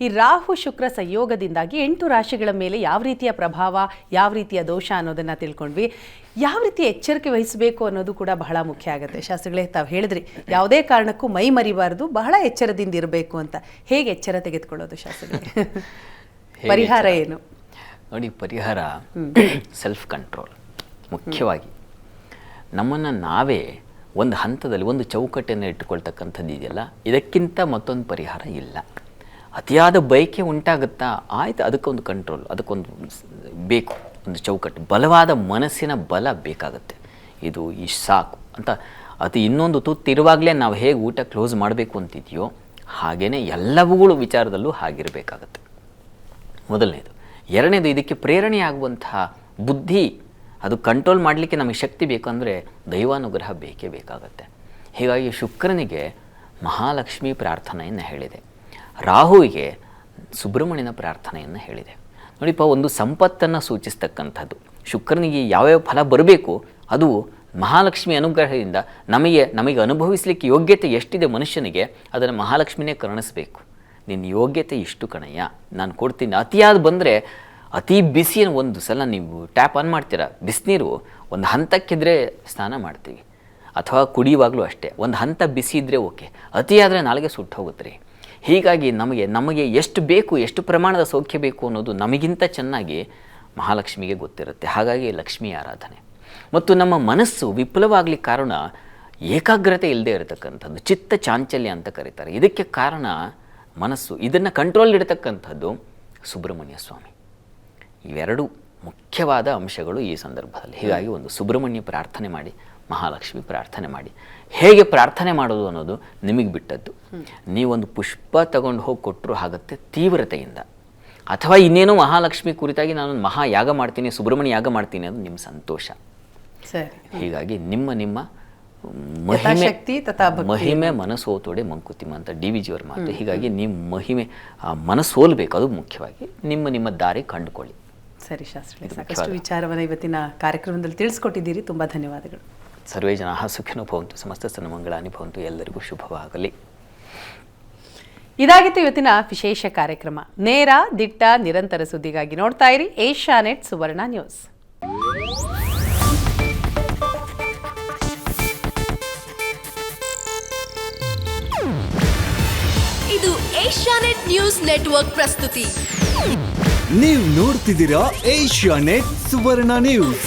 ಈ ರಾಹು ಶುಕ್ರ ಸಂಯೋಗದಿಂದಾಗಿ ಎಂಟು ರಾಶಿಗಳ ಮೇಲೆ ಯಾವ ರೀತಿಯ ಪ್ರಭಾವ ಯಾವ ರೀತಿಯ ದೋಷ ಅನ್ನೋದನ್ನು ತಿಳ್ಕೊಂಡ್ವಿ. ಯಾವ ರೀತಿ ಎಚ್ಚರಿಕೆ ವಹಿಸಬೇಕು ಅನ್ನೋದು ಕೂಡ ಬಹಳ ಮುಖ್ಯ ಆಗುತ್ತೆ. ಶಾಸ್ತ್ರಗಳೇ ತಾವು ಹೇಳಿದ್ರಿ ಯಾವುದೇ ಕಾರಣಕ್ಕೂ ಮೈ ಮರಿಬಾರ್ದು ಬಹಳ ಎಚ್ಚರದಿಂದ ಇರಬೇಕು ಅಂತ. ಹೇಗೆ ಎಚ್ಚರ ತೆಗೆದುಕೊಳ್ಳೋದು ಶಾಸ್ತ್ರಗಳೇ? ಪರಿಹಾರ ಏನು? ನೋಡಿ ಪರಿಹಾರ ಸೆಲ್ಫ್ ಕಂಟ್ರೋಲ್ ಮುಖ್ಯವಾಗಿ. ನಮ್ಮನ್ನು ನಾವೇ ಒಂದು ಹಂತದಲ್ಲಿ ಒಂದು ಚೌಕಟ್ಟನ್ನು ಇಟ್ಟುಕೊಳ್ತಕ್ಕಂಥದ್ದು ಇದೆಯಲ್ಲ? ಇದಕ್ಕಿಂತ ಮತ್ತೊಂದು ಪರಿಹಾರ ಇಲ್ಲ. ಅತಿಯಾದ ಬಯಕೆ ಉಂಟಾಗುತ್ತಾ? ಆಯ್ತು, ಅದಕ್ಕೊಂದು ಕಂಟ್ರೋಲ್ ಅದಕ್ಕೊಂದು ಬೇಕು, ಒಂದು ಚೌಕಟ್ಟು. ಬಲವಾದ ಮನಸ್ಸಿನ ಬಲ ಬೇಕಾಗುತ್ತೆ. ಇದು ಈ ಸಾಕು. ಅಂತ ಅದು ಇನ್ನೊಂದು ತುತ್ತು ಇರುವಾಗಲೇ ನಾವು ಹೇಗೆ ಊಟ ಕ್ಲೋಸ್ ಮಾಡಬೇಕು ಅಂತಿದೆಯೋ ಹಾಗೆಯೇ ಎಲ್ಲವುಗಳು ವಿಚಾರದಲ್ಲೂ ಹಾಗಿರಬೇಕಾಗತ್ತೆ. ಮೊದಲನೇದು. ಎರಡನೇದು, ಇದಕ್ಕೆ ಪ್ರೇರಣೆಯಾಗುವಂತಹ ಬುದ್ಧಿ, ಅದು ಕಂಟ್ರೋಲ್ ಮಾಡಲಿಕ್ಕೆ ನಮಗೆ ಶಕ್ತಿ ಬೇಕು ಅಂದರೆ ದೈವಾನುಗ್ರಹ ಬೇಕೇ ಬೇಕಾಗತ್ತೆ. ಹೀಗಾಗಿ ಶುಕ್ರನಿಗೆ ಮಹಾಲಕ್ಷ್ಮಿ ಪ್ರಾರ್ಥನೆಯನ್ನು ಹೇಳಿದೆ. ರಾಹುವಿಗೆ ಸುಬ್ರಹ್ಮಣ್ಯನ ಪ್ರಾರ್ಥನೆಯನ್ನು ಹೇಳಿದೆ. ನೋಡಿಪ್ಪ, ಒಂದು ಸಂಪತ್ತನ್ನು ಸೂಚಿಸ್ತಕ್ಕಂಥದ್ದು. ಶುಕ್ರನಿಗೆ ಯಾವ್ಯಾವ ಫಲ ಬರಬೇಕು, ಅದು ಮಹಾಲಕ್ಷ್ಮಿ ಅನುಗ್ರಹದಿಂದ ನಮಗೆ ನಮಗೆ ಅನುಭವಿಸಲಿಕ್ಕೆ ಯೋಗ್ಯತೆ ಎಷ್ಟಿದೆ ಮನುಷ್ಯನಿಗೆ, ಅದನ್ನು ಮಹಾಲಕ್ಷ್ಮಿನೇ ಕರುಣಿಸಬೇಕು. ನಿನ್ನ ಯೋಗ್ಯತೆ ಇಷ್ಟು ಕಣಯ್ಯ. ನಾನು ಕೊಡ್ತೀನಿ. ಅತಿಯಾದ ಬಂದರೆ ಅತಿ ಬಿಸಿಯನ್ನು ಒಂದು ಸಲ ನೀವು ಟ್ಯಾಪ್ ಆನ್ ಮಾಡ್ತೀರಾ? ಬಿಸಿನೀರು ಒಂದು ಹಂತಕ್ಕಿದ್ರೆ ಸ್ನಾನ ಮಾಡ್ತೀವಿ. ಅಥವಾ ಕುಡಿಯುವಾಗಲೂ ಅಷ್ಟೇ. ಒಂದು ಹಂತ ಬಿಸಿ ಇದ್ದರೆ ಓಕೆ. ಅತಿಯಾದರೆ ನಾಳೆಗೆ ಸುಟ್ಟು ಹೋಗುತ್ತೆ ರೀ ಹೀಗಾಗಿ ನಮಗೆ ನಮಗೆ ಎಷ್ಟು ಬೇಕು, ಎಷ್ಟು ಪ್ರಮಾಣದ ಸೌಖ್ಯ ಬೇಕು ಅನ್ನೋದು ನಮಗಿಂತ ಚೆನ್ನಾಗಿ ಮಹಾಲಕ್ಷ್ಮಿಗೆ ಗೊತ್ತಿರುತ್ತೆ. ಹಾಗಾಗಿ ಲಕ್ಷ್ಮೀ ಆರಾಧನೆ. ಮತ್ತು ನಮ್ಮ ಮನಸ್ಸು ವಿಫುಲವಾಗಲಿ ಕಾರಣ ಏಕಾಗ್ರತೆ ಇಲ್ಲದೆ ಇರತಕ್ಕಂಥದ್ದು, ಚಿತ್ತ ಚಾಂಚಲ್ಯ ಅಂತ ಕರೀತಾರೆ. ಇದಕ್ಕೆ ಕಾರಣ ಮನಸ್ಸು, ಇದನ್ನು ಕಂಟ್ರೋಲ್ ಇಡತಕ್ಕಂಥದ್ದು ಸುಬ್ರಹ್ಮಣ್ಯ ಸ್ವಾಮಿ. ಇವೆರಡು ಮುಖ್ಯವಾದ ಅಂಶಗಳು ಈ ಸಂದರ್ಭದಲ್ಲಿ. ಹೀಗಾಗಿ ಒಂದು ಸುಬ್ರಹ್ಮಣ್ಯ ಪ್ರಾರ್ಥನೆ ಮಾಡಿ. ಮಹಾಲಕ್ಷ್ಮಿ ಪ್ರಾರ್ಥನೆ ಮಾಡಿ. ಹೇಗೆ ಪ್ರಾರ್ಥನೆ ಮಾಡೋದು ಅನ್ನೋದು ನಿಮಗೆ ಬಿಟ್ಟದ್ದು. ನೀವೊಂದು ಪುಷ್ಪ ತಗೊಂಡು ಹೋಗಿ ಕೊಟ್ಟರು ಆಗುತ್ತೆ ತೀವ್ರತೆಯಿಂದ. ಅಥವಾ ಇನ್ನೇನೋ ಮಹಾಲಕ್ಷ್ಮಿ ಕುರಿತಾಗಿ ನಾನು ಮಹಾ ಯಾಗ ಮಾಡ್ತೀನಿ ಸುಬ್ರಹ್ಮಣ್ಯ ಯಾಗ ಮಾಡ್ತೀನಿ ಅದು ನಿಮ್ಮ ಸಂತೋಷ. ಹೀಗಾಗಿ ನಿಮ್ಮ ನಿಮ್ಮ ಮಹಿಮೆ ಶಕ್ತಿ ತತಾ ಭಕ್ತಿ. ಮಹಿಮೆ ಮನಸ್ಸೋತೋಡೆ ಮಂಕುತಿಮ್ಮ ಅಂತ ಡಿ ವಿ ಜಿಯವರ ಮಾತು ಹೀಗಾಗಿ ನಿಮ್ಮ ಮಹಿಮೆ ಆ ಮನಸ್ಸೋಲ್ಬೇಕು ಅದು ಮುಖ್ಯವಾಗಿ. ನಿಮ್ಮ ನಿಮ್ಮ ದಾರಿ ಕಂಡುಕೊಳ್ಳಿ. ಸರಿ ಶಾಸ್ತ್ರಿ ಸಾಕಷ್ಟು. ವಿಚಾರವನ್ನು ಇವತ್ತಿನ ಕಾರ್ಯಕ್ರಮದಲ್ಲಿ ತಿಳಿಸ್ಕೊಟ್ಟಿದ್ದೀರಿ. ತುಂಬ ಧನ್ಯವಾದಗಳು. ಸರ್ವೇ ಜನ ಸುಖಿನೋ ಭವಂತು ಸಮಸ್ತ ಸನ್ಮಂಗಳಾನಿ ಭವಂತು ಎಲ್ಲರಿಗೂ ಶುಭವಾಗಲಿ. ಇದಾಗಿತ್ತು ಇವತ್ತಿನ ವಿಶೇಷ ಕಾರ್ಯಕ್ರಮ. ನೇರ ದಿಟ್ಟ ನಿರಂತರ ಸುದ್ದಿಗಾಗಿ ನೋಡ್ತಾ ಇರಿ ಏಷ್ಯಾನೆಟ್ ಸುವರ್ಣ ನ್ಯೂಸ್. ಇದು ಏಷ್ಯಾನೆಟ್ ನ್ಯೂಸ್ ನೆಟ್ವರ್ಕ್ ಪ್ರಸ್ತುತಿ. ನೀವು ನೋಡ್ತಿದ್ದೀರಾ ಏಷ್ಯಾನೆಟ್ ಸುವರ್ಣ ನ್ಯೂಸ್.